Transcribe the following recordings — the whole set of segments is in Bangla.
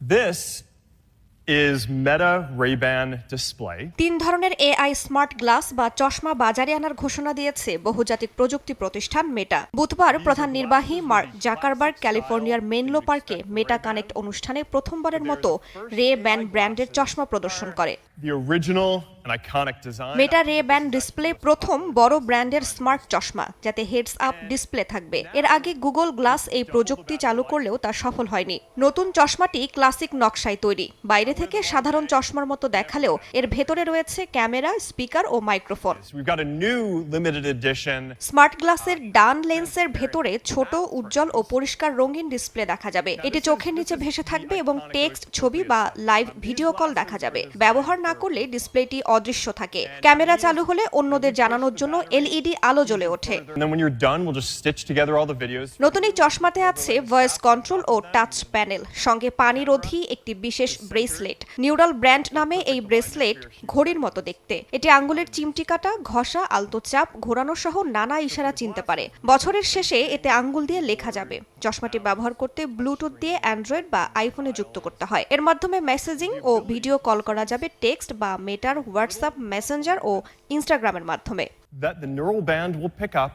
This is Meta Ray-Ban display. তিন ধরনের এআই স্মার্ট গ্লাস বা চশমা বাজারে আনার ঘোষণা দিয়েছে বহুজাতিক প্রযুক্তি প্রতিষ্ঠান মেটা বুধবার প্রধান নির্বাহী মার্ক জাকারবার্গ ক্যালিফোর্নিয়ার মেনলো পার্কে মেটা কানেক্ট অনুষ্ঠানে প্রথমবারের মতো রে ব্যান ব্র্যান্ডের চশমা প্রদর্শন করে The original and iconic design. মেটা রে ব্যান ডিসপ্লে প্রথম বড় ব্র্যান্ডের স্মার্ট চশমা যাতে হেডস আপ ডিসপ্লে থাকবে। এর আগে গুগল গ্লাস এই প্রযুক্তি চালু করলেও তা সফল হয়নি। নতুন চশমাটি ক্লাসিক নকশায় তৈরি। বাইরে থেকে সাধারণ চশমার মতো দেখালেও এর ভেতরে রয়েছে ক্যামেরা স্পিকার ও মাইক্রোফোন স্মার্ট গ্লাসের ডান লেন্সের ভেতরে ছোট উজ্জ্বল ও পরিষ্কার রঙিন ডিসপ্লে দেখা যাবে। এটি চোখের নিচে ভেসে থাকবে এবং টেক্সট ছবি বা লাইভ ভিডিও কল দেখা যাবে। ব্যবহার না করলে ডিসপ্লেটি অদৃশ্য থাকে। ক্যামেরা চালু হলে অন্যদের জানানোর জন্য এলইডি আলো জ্বলে ওঠে. নতুন এই চশমাতে আছে ভয়েস কন্ট্রোল ও টাচ প্যানেল সঙ্গে পানিরোধী একটি বিশেষ ব্রেসলেট নিউরাল ব্র্যান্ড নামে এই ব্রেসলেট ঘড়ির মতো দেখতে। এটি আঙ্গুলের চিমটি কাটা ঘষা আলতো চাপ ঘোরানো সহ নানা ইশারা চিনতে পারে। বছরের শেষে এতে আঙ্গুল দিয়ে লেখা যাবে। চশমাটি ব্যবহার করতে ব্লুটুথ দিয়ে অ্যান্ড্রয়েড বা আইফোনে যুক্ত করতে হয়। এর মাধ্যমে মেসেজিং ও ভিডিও কল করা যাবে টেক্সট বা মেটার হোয়াটসঅ্যাপ মেসেঞ্জার ও ইনস্টাগ্রামের মাধ্যমে That the neural band will pick up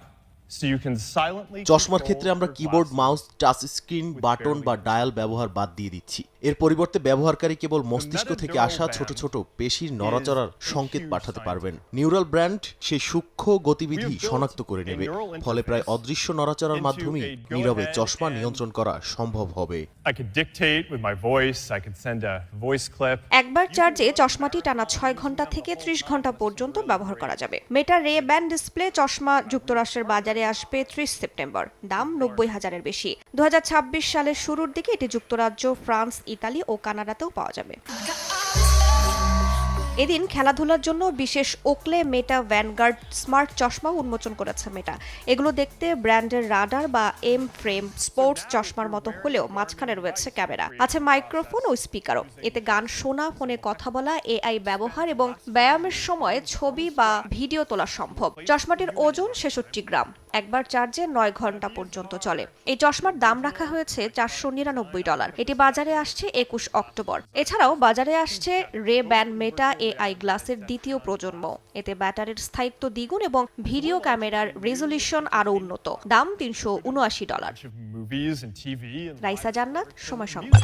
চশমার ক্ষেত্রে আমরা keyboard mouse touch screen button বা ডায়াল ব্যবহার বাদ দিয়ে দিচ্ছি। এর পরিবর্তে ব্যবহারকারী কেবল মস্তিষ্ক থেকে আসা ছোট ছোট পেশির নড়াচড়ার সংকেত পাঠাতে পারবেন। নিউরাল ব্র্যান্ড সেই সূক্ষ্ম গতিবিধি শনাক্ত করে নেবে। ফলে প্রায় অদৃশ্য নড়াচড়ার মাধ্যমে নীরবে চশমা নিয়ন্ত্রণ করা সম্ভব হবে. একবার চার্জে চশমাটি টানা ছয় ঘণ্টা থেকে ত্রিশ ঘণ্টা পর্যন্ত ব্যবহার করা যাবে। মেটা রে ব্যান্ড ডিসপ্লে চশমা যুক্তরাষ্ট্রের বাজারে আসবে ত্রিশ সেপ্টেম্বর, দাম নব্বই হাজারের বেশি। দু সালের শুরুর দিকে এটি যুক্তরাজ্য, ফ্রান্স, ইতালি ও কানাডাতেও পাওয়া যাবে। এদিন খেলাধুলার জন্য বিশেষ ওকলে, মেটা, ভ্যানগার্ড, স্মার্ট চশমা উন্মোচন করেছে মেটা। এগুলো দেখতে ব্র্যান্ডের রাডার বা এম ফ্রেম স্পোর্টস চশমার মতো হলেও মাঝখানে রয়েছে ক্যামেরা। আছে মাইক্রোফোন ও স্পিকারও। এতে গান শোনা, ফোনে কথা বলা, এআই ব্যবহার এবং ব্যায়ামের সময় ছবি বা ভিডিও তোলা সম্ভব। চশমাটির ওজন ছেষট্টি গ্রাম। একবার চার্জে নয় ঘণ্টা পর্যন্ত চলে। এই চশমার দাম রাখা হয়েছে চারশো নিরানব্বই ডলার। এটি বাজারে আসছে একুশ অক্টোবর। এছাড়াও বাজারে আসছে রে ব্যান মেটা এআই গ্লাসের দ্বিতীয় প্রজন্ম। এতে ব্যাটারির স্থায়িত্ব দ্বিগুণ এবং ভিডিও ক্যামেরার রেজলিউশন আরও উন্নত। দাম তিনশো উনআশি ডলার। রাইসা জান্নাত, সময় সংবাদ।